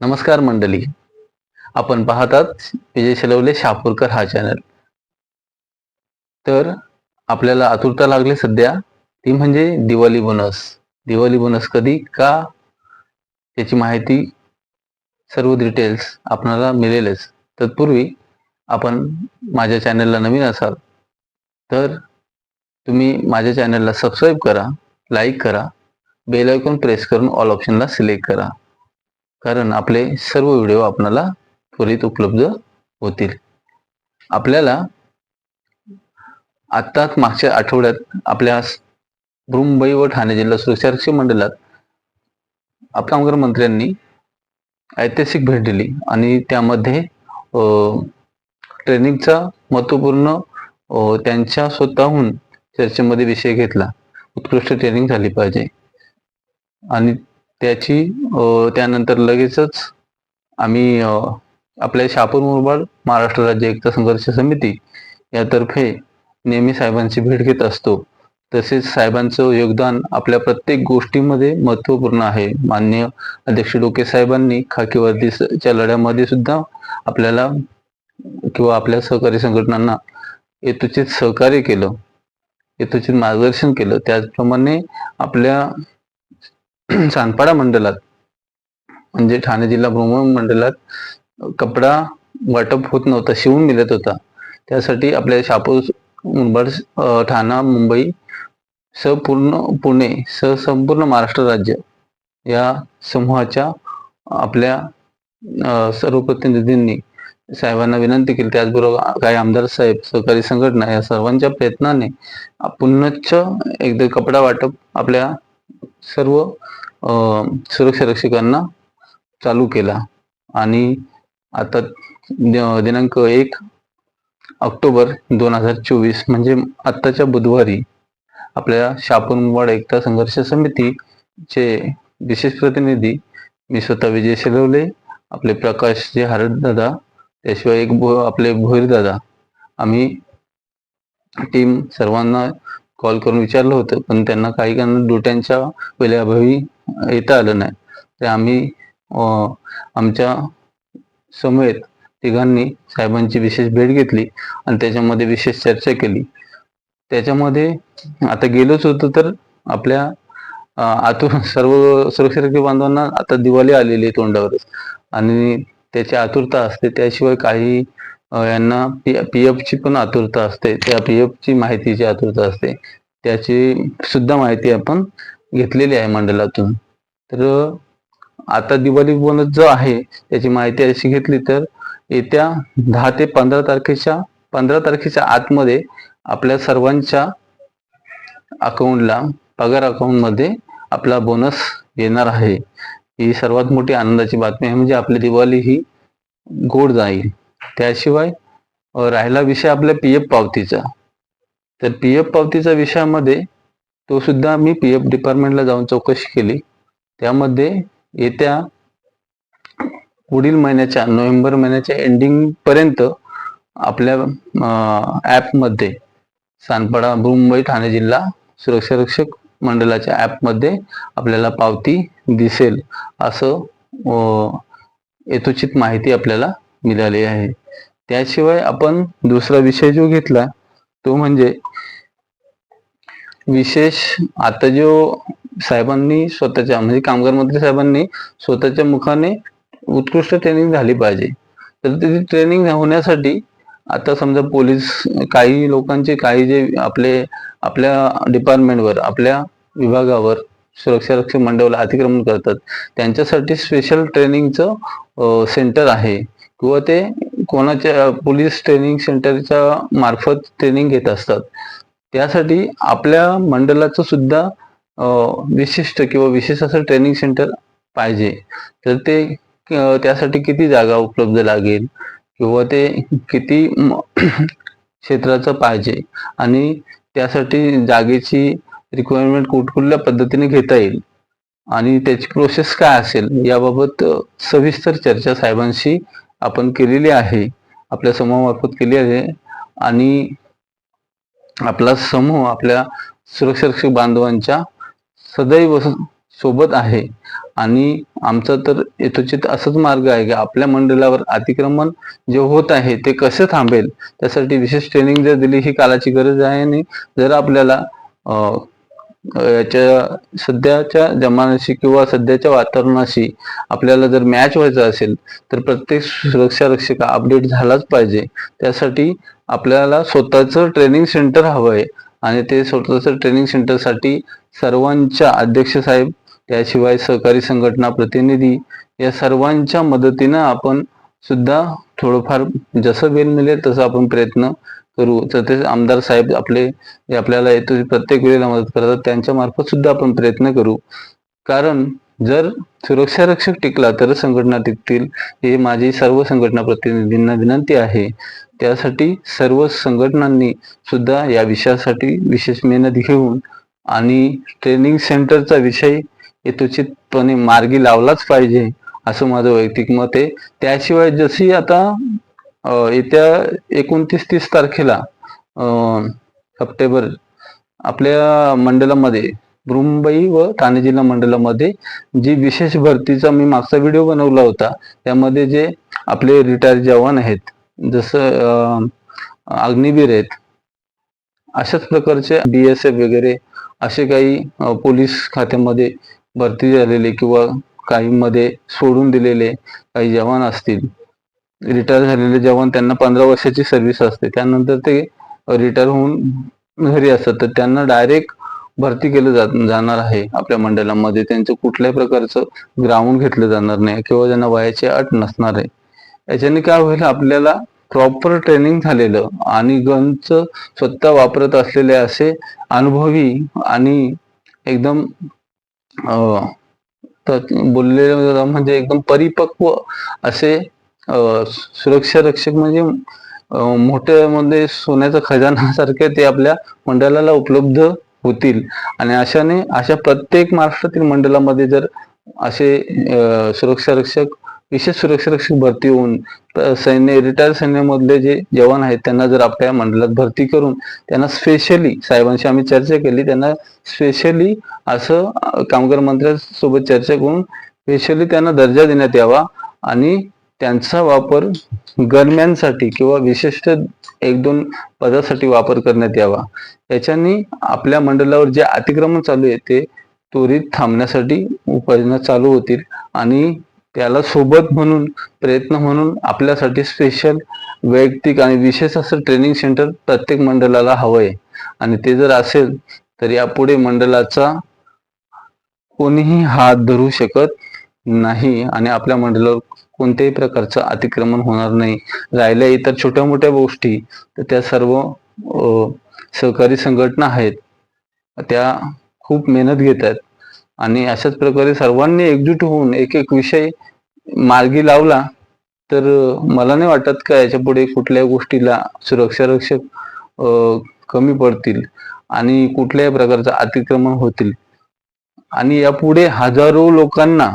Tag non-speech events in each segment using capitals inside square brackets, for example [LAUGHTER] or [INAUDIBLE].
नमस्कार मंडळी. आपण पाहतात विजय शेलवले शापूरकर हा चॅनल तर आपल्याला आतुरता लागली सध्या. ती म्हणजे दिवाळी बोनस दिवाळी बोनस कधी? का? याची माहिती सर्व डिटेल्स आपणाला मिळेलच. तत्पूर्वी आपण माझ्या चॅनलला नवीन असाल तर तुम्ही माझ्या चॅनलला सबस्क्राईब करा लाईक करा बेल आयकॉन प्रेस करून ऑल ऑप्शनला सिलेक्ट करा. कारण आपले सर्व व्हिडिओ आपणाला त्वरित उपलब्ध होतील. आपल्याला आत्ताच मागच्या आठवड्यात आपल्या मुंबई व ठाणे जिल्हा सुरक्षारक्षी मंडळात आपल्या कामगार मंत्र्यांनी ऐतिहासिक भेट दिली आणि त्यामध्ये ट्रेनिंगचा महत्त्वपूर्ण त्यांच्या स्वतःहून चर्चेमध्ये विषय घेतला. उत्कृष्ट ट्रेनिंग झाली पाहिजे. आणि त्याची त्यानंतर लगेचच आम्ही आपल्या शापूर मुरबाड महाराष्ट्र राज्य एकता संघर्ष समिती यातर्फे नेहमी साहेबांची भेट घेत असतो. तसेच साहेबांचं योगदान आपल्या प्रत्येक गोष्टीमध्ये महत्त्वपूर्ण आहे. मान्य अध्यक्ष डोके साहेबांनी खाकी वर्दीच्या लढ्यामध्ये सुद्धा आपल्याला किंवा आपल्या सहकारी संघटनांना यथोचित सहकार्य केलं यथोचित मार्गदर्शन केलं. त्याचप्रमाणे आपल्या [CLEARS THROAT] सानपाडा मंडळात म्हणजे ठाणे जिल्हा भ्रमण मंडळात कपडा वाटप होत नव्हता शिवून मिळत होता. त्यासाठी आपल्या शापूर मुंबई ठाणा मुंबई संपूर्ण पुणे सह संपूर्ण महाराष्ट्र राज्य या समूहाच्या आपल्या सर्व प्रतिनिधींनी साहेबांना विनंती केली. त्याचबरोबर काही आमदार साहेब सहकारी संघटना या सर्वांच्या प्रयत्नाने पुनश्च एकदा कपडा वाटप आपल्या सर्व सुरक्षा रक्षकांना चालू केला. आणि आता दिनांक एक ऑक्टोबर दोन हजार चोवीस म्हणजे आत्ताच्या बुधवारी आपल्या शापूर एकता संघर्ष समितीचे विशेष प्रतिनिधी मी स्वतः विजय शेलवले आपले प्रकाश जे हारद दादा त्याशिवाय एक भो आपले भोईर दादा. आम्ही टीम सर्वांना कॉल करून विचारलं होतं पण त्यांना काही कारण ड्युट्यांच्या वेळेअभावी येता आलं नाही. तर आम्ही आमच्या समेत तिघांनी साहेबांची विशेष भेट घेतली आणि त्याच्यामध्ये विशेष चर्चा केली. त्याच्यामध्ये आता गेलोच होतो तर आपल्या आतुर सर्व सुरक्षित बांधवांना आता दिवाळी आलेली आहे तोंडावरच. आणि त्याची आतुरता असते त्याशिवाय काही यांना पी पी ची पण आतुरता असते. त्या पी एफची माहितीची आतुरता असते. त्याची सुद्धा माहिती आपण घेतलेली आहे मंडळातून. तर आता दिवाळी बोनस जो आहे त्याची माहिती अशी घेतली तर येत्या दहा ते पंधरा तारखेच्या पंधरा तारखेच्या आतमध्ये आपल्या सर्वांच्या अकाउंटला पगार अकाउंटमध्ये आपला बोनस येणार आहे. ही सर्वात मोठी आनंदाची बातमी आहे. म्हणजे आपली दिवाळी ही गोड जाईल. त्याशिवाय राहिला विषय आपल्या पी एफ पावतीचा. तर पी एफ पावतीच्या विषयामध्ये तो सुद्धा मी पी एफ डिपार्टमेंटला जाऊन चौकशी केली. त्यामध्ये येत्या पुढील महिन्याच्या नोव्हेंबर महिन्याच्या एंडिंग पर्यंत आपल्या ॲपमध्ये सानपाडा मुंबई ठाणे जिल्हा सुरक्षा रक्षक मंडळाच्या ॲपमध्ये आपल्याला पावती दिसेल असं यथोचित माहिती आपल्याला मिळाली आहे. त्याशिवाय आपण दुसरा विषय जो घेतला तो म्हणजे विशेष आता जो साहेबांनी स्वतःच्या म्हणजे कामगार मंत्री साहेबांनी स्वतःच्या मुखाने उत्कृष्ट ट्रेनिंग झाली पाहिजे. तर ती ट्रेनिंग होण्यासाठी आता समजा पोलीस काही लोकांचे काही जे आपले आपल्या डिपार्टमेंटवर आपल्या विभागावर सुरक्षा रक्षक मंडळाला अतिक्रमण करतात त्यांच्यासाठी स्पेशल ट्रेनिंगचं सेंटर आहे. किंवा ते कोणाच्या पोलीस ट्रेनिंग सेंटरच्या मार्फत ट्रेनिंग घेत असतात. त्यासाठी आपल्या मंडळाचं सुद्धा विशिष्ट किंवा विशेष असं ट्रेनिंग सेंटर पाहिजे. तर ते त्यासाठी किती जागा उपलब्ध लागेल? किंवा ते किती क्षेत्राचं पाहिजे? आणि त्यासाठी जागेची रिक्वायरमेंट कुठकुठल्या पद्धतीने घेता येईल? आणि त्याची प्रोसेस काय असेल? याबाबत सविस्तर चर्चा साहेबांशी आपण केलेली आहे आपल्या समूहामार्फत केली आहे आणि आपला समूह आपल्या सुरक्षारक्षक बांधवांच्या सदैव सोबत आहे. आणि आमचा तर यथोचित असंच मार्ग आहे की आपल्या मंडळावर अतिक्रमण जे होत आहे ते कसे थांबेल? त्यासाठी विशेष ट्रेनिंग जर दिली ही कालाची गरज आहे आणि जर आपल्याला याच्या सध्याच्या जमान्याशी किंवा सध्याच्या वातावरणाशी आपल्याला जर मॅच व्हायचं असेल तर प्रत्येक सुरक्षा रक्षक अपडेट झालाच पाहिजे. त्यासाठी आपल्याला स्वतःचं ट्रेनिंग सेंटर हवं आहे आणि ते स्वतःचं ट्रेनिंग सेंटरसाठी सर्वांच्या अध्यक्ष साहेब त्याशिवाय सहकारी संघटना प्रतिनिधी या सर्वांच्या मदतीनं आपण सुद्धा थोडंफार जसं वेळ मिळेल तसं आपण प्रयत्न करू तर ते आमदार साहेब आपले जे आपल्याला येतो प्रत्येक वेळेला मदत करतात. त्यांच्या मार्फत सुद्धा आपण प्रयत्न करू. कारण जर सुरक्षा रक्षक टिकला तर संघटना टिकतील. हे माझी सर्व संघटना प्रतिनिधींना विनंती आहे. त्यासाठी सर्व संघटनांनी सुद्धा या विषयासाठी विशेष मेहनत घेऊन आणि ट्रेनिंग सेंटरचा विषय यथोचितपणे मार्गी लावलाच पाहिजे असं माझं वैयक्तिक मत आहे. त्याशिवाय जशी आता येत्या एकोणतीस तीस तारखेला सप्टेंबर आपल्या मंडळामध्ये मुंबई व ठाणे जिल्हा मंडळामध्ये जी विशेष भरतीचा मी मागचा व्हिडिओ बनवला होता त्यामध्ये जे आपले रिटायर जवान आहेत जसं अग्निवीर आहेत अशाच प्रकारचे बी एस एफ वगैरे असे काही पोलीस खात्यामध्ये भरती झालेले किंवा काही मध्ये सोडून दिलेले काही जवान असतील. रिटायर झालेले जवान त्यांना पंधरा वर्षाची सर्व्हिस असते. त्यानंतर ते रिटायर होऊन घरी असतात. तर त्यांना डायरेक्ट भरती केलं जात जाणार आहे आपल्या मंडळामध्ये. त्यांचं कुठल्याही प्रकारचं ग्राउंड घेतलं जाणार नाही किंवा त्यांना वयाची अट नसणार आहे. याच्याने काय होईल? आपल्याला प्रॉपर ट्रेनिंग झालेलं आणि गनच स्वतः वापरत असलेले असे अनुभवी आणि एकदम बोललेलं म्हणजे एकदम परिपक्व असे सुरक्षा रक्षक म्हणजे मोठ्यामध्ये सोन्याचा खजाना सारखे ते आपल्या मंडळाला उपलब्ध होतील. आणि अशाने अशा प्रत्येक महाराष्ट्रातील मंडळामध्ये जर असे सुरक्षा रक्षक विशेष सुरक्षा रक्षक भरती होऊन सैन्य रिटायर सैन्यामधले जे जवान आहेत त्यांना जर आपल्या मंडळात भरती करून त्यांना स्पेशली साहेबांशी आम्ही चर्चा केली त्यांना स्पेशली असं कामगार मंत्र्यांसोबत चर्चा करून स्पेशली त्यांना दर्जा देण्यात यावा. आणि त्यांचा वापर गरम्यांसाठी किंवा विशिष्ट एक दोन पदासाठी वापर करण्यात यावा. याच्यानी आपल्या मंडळावर जे अतिक्रमण चालू आहे ते त्वरित थांबण्यासाठी उपाययोजना चालू होतील आणि त्याला सोबत म्हणून प्रयत्न म्हणून आपल्यासाठी स्पेशल वैयक्तिक आणि विशेष असं ट्रेनिंग सेंटर प्रत्येक मंडळाला हवं आहे आणि ते जर असेल तर यापुढे मंडळाचा कोणीही हात धरू शकत नाही आणि आपल्या मंडळावर कोणत्याही प्रकारचं अतिक्रमण होणार नाही. राहिल्या इतर छोट्या मोठ्या गोष्टी तर त्या सर्व सहकारी संघटना आहेत त्या खूप मेहनत घेतात आणि अशाच प्रकारे सर्वांनी एकजूट होऊन एक एक विषय मार्गी लावला तर मला नाही वाटत का याच्यापुढे कुठल्याही गोष्टीला सुरक्षा रक्षक कमी पडतील आणि कुठल्याही प्रकारचं अतिक्रमण होतील. आणि यापुढे हजारो लोकांना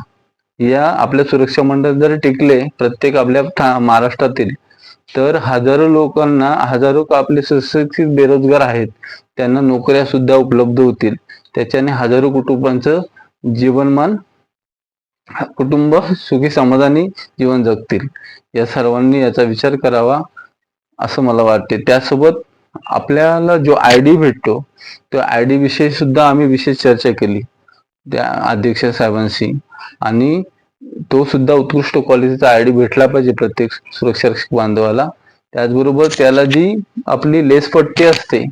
या आपल्या सुरक्षा मंडळ जर टिकले प्रत्येक आपल्या महाराष्ट्रातील तर हजारो लोकांना हजारो आपले सुशिक्षित बेरोजगार आहेत त्यांना नोकऱ्या सुद्धा उपलब्ध होतील. त्याच्याने हजारो कुटुंबांचं जीवनमान कुटुंब सुखी समाधानी जीवन जगतील. या सर्वांनी याचा विचार करावा असं मला वाटते. त्यासोबत आपल्याला जो आय डी भेटतो त्या आय डी विषयी सुद्धा आम्ही विशेष चर्चा केली. त्या अध्यक्ष साहेबांशी. आणि तो सुद्धा उत्कृष्ट क्वालिटीचा आय डी भेटला पाहिजे प्रत्येक सुरक्षा रक्षक बांधवाला. त्याचबरोबर त्याला जी आपली लेस पट्टी असते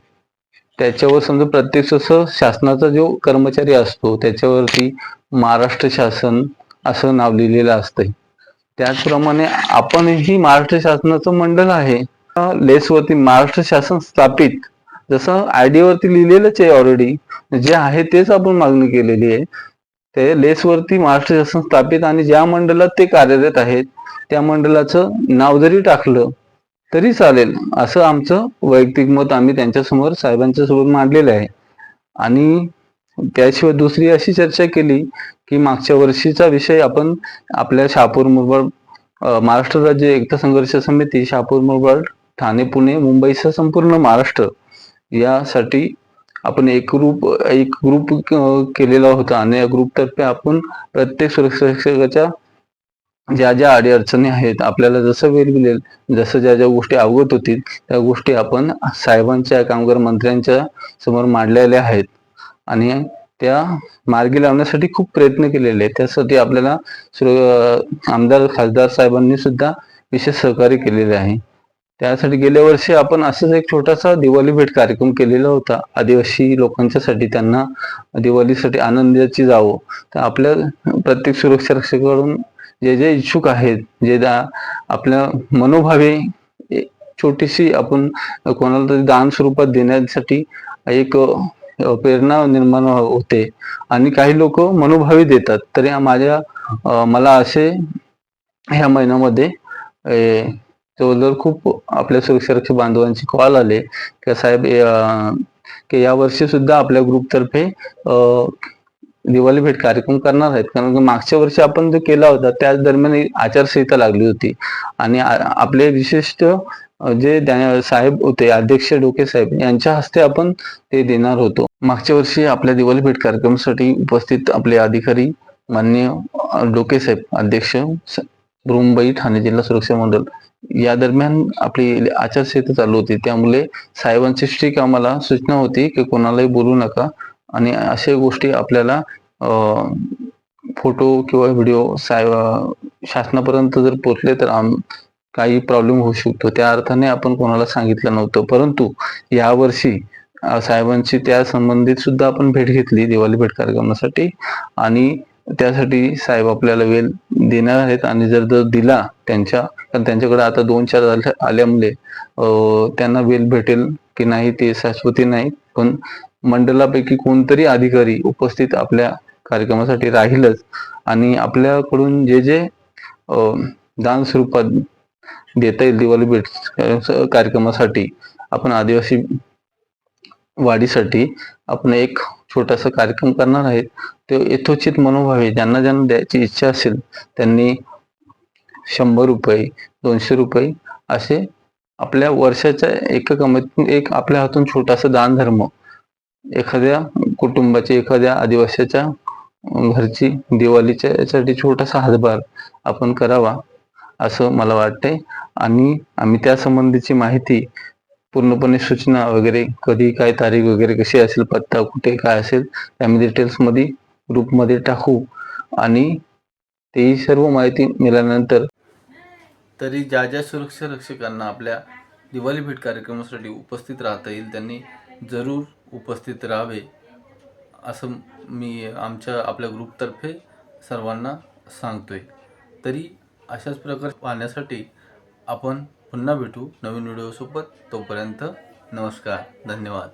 त्याच्यावर समजा प्रत्यक्ष असं शासनाचा जो कर्मचारी असतो त्याच्यावरती महाराष्ट्र शासन असं नाव लिहिलेलं असतंय. त्याचप्रमाणे आपणही महाराष्ट्र शासनाचं मंडळ आहे लेसवरती महाराष्ट्र शासन स्थापित जसं आयडीवरती लिहिलेलंच आहे ऑलरेडी जे आहे तेच आपण मागणी केलेली आहे. ते लेसवरती महाराष्ट्र शासन स्थापित आणि ज्या मंडळात ते कार्यरत आहेत त्या मंडळाचं नाव जरी टाकलं तरी चालेल असं आमचं वैयक्तिक मत आम्ही त्यांच्यासमोर साहेबांच्या समोर मांडलेलं आहे. आणि त्याशिवाय दुसरी अशी चर्चा केली की मागच्या वर्षीचा विषय आपण आपल्या शहापूर मुरबाड महाराष्ट्र राज्य एकता संघर्ष समिती शहापूर मुरबाड ठाणे पुणे मुंबईसह संपूर्ण महाराष्ट्र यासाठी आपण एक ग्रुप एक ग्रुप केलेला होता आणि या ग्रुपतर्फे आपण प्रत्येक सुरक्षाच्या ज्या ज्या अडीअडचणी आहेत आपल्याला जसं वेळ मिळेल जसं ज्या ज्या गोष्टी अवगत होतील त्या गोष्टी आपण साहेबांच्या कामगार मंत्र्यांच्या समोर मांडलेल्या आहेत. आणि त्या मार्गी लावण्यासाठी खूप प्रयत्न केलेले आहेत. त्यासाठी आपल्याला आमदार खासदार साहेबांनी सुद्धा विशेष सहकार्य केलेले आहे. त्यासाठी गेल्या वर्षी आपण असंच एक छोटासा दिवाळी भेट कार्यक्रम केलेला होता. आदिवासी लोकांच्यासाठी त्यांना दिवाळीसाठी आनंदाची जावं. तर आपल्या प्रत्येक सुरक्षा रक्षकाकडून जे जे इच्छुक आहेत जे दा- आपल्या मनोभावे छोटीशी आपण कोणाला तरी दान स्वरूपात देण्यासाठी एक प्रेरणा निर्माण होते. आणि काही लोक मनोभावे देतात. तरी माझ्या मला असे ह्या महिन्यामध्ये जवळजवळ खूप आपल्या सुरक्षारक्षक बांधवांचे कॉल आले. की साहेब की या वर्षी सुद्धा आपल्या ग्रुपतर्फे दिवाळी भेट कार्यक्रम करणार आहेत. कारण मागच्या वर्षी आपण जो केला होता त्याच दरम्यान आचारसंहिता लागली होती. आणि आपले विशिष्ट जे साहेब होते अध्यक्ष डोके साहेब यांच्या हस्ते आपण ते देणार होतो. मागच्या वर्षी आपल्या दिवाळी भेट कार्यक्रमासाठी उपस्थित आपले अधिकारी मान्य डोके साहेब अध्यक्ष मुंबई ब्रुंबई ठाणे जिल्हा सुरक्षा मंडळ या दरम्यान आपली आचारसंहिता चालू होती. त्यामुळे साहेबांची स्ट्रिक आम्हाला सूचना होती की कोणालाही बोलू नका. आणि अशा गोष्टी आपल्याला फोटो किंवा व्हिडिओ साहेब शासनापर्यंत जर पोचले तर आम काही प्रॉब्लेम होऊ शकतो. त्या अर्थाने आपण कोणाला सांगितलं नव्हतं. परंतु यावर्षी साहेबांची त्या संबंधित सुद्धा आपण भेट घेतली दिवाळी भेट कार्यक्रमासाठी. आणि त्यासाठी साहेब आपल्याला वेळ देणार आहेत आणि जर जर दिला त्यांच्या कारण त्यांच्याकडे आता दोन चार आल्यामुळे त्यांना वेळ भेटेल की नाही ते शाश्वती नाही पण मंडळापैकी कोणतरी अधिकारी उपस्थित आपल्या कार्यक्रमासाठी राहीलच. आणि आपल्याकडून जे जे दान स्वरूपात देता येईल दिवाळी भेट कार्यक्रमासाठी आपण आदिवासी वाढीसाठी आपण एक छोटासा कार्यक्रम करणार आहेत. ते यथोचित मनोभावे ज्यांना ज्यांना द्यायची इच्छा असेल त्यांनी शंभर रुपये दोनशे रुपये असे आपल्या वर्षाच्या एका कमीतून एक आपल्या हातून छोटासा दान धर्म एखाद्या कुटुंबाची एखाद्या आदिवासीच्या घरची दिवाळीच्या यासाठी छोटासा हातभार आपण करावा असं मला वाटते आणि आम्ही त्यासंबंधीची माहिती पूर्णपणे सूचना वगैरे कधी काय तारीख वगैरे कशी असेल पत्ता कुठे काय असेल त्यामध्ये डिटेल्समध्ये ग्रुपमध्ये टाकू. आणि तेही सर्व माहिती मिळाल्यानंतर तरी ज्या ज्या सुरक्षा रक्षकांना आपल्या दिवाळी भेट कार्यक्रमासाठी उपस्थित राहता येईल त्यांनी जरूर उपस्थित राहावे. असं मी आमच्या आपल्या ग्रुपतर्फे सर्वांना सांगतोय. तरी अशाच प्रकारे पाहण्यासाठी आपण पुन्हा भेटू नवीन व्हिडिओसोबत तोपर्यंत नमस्कार धन्यवाद.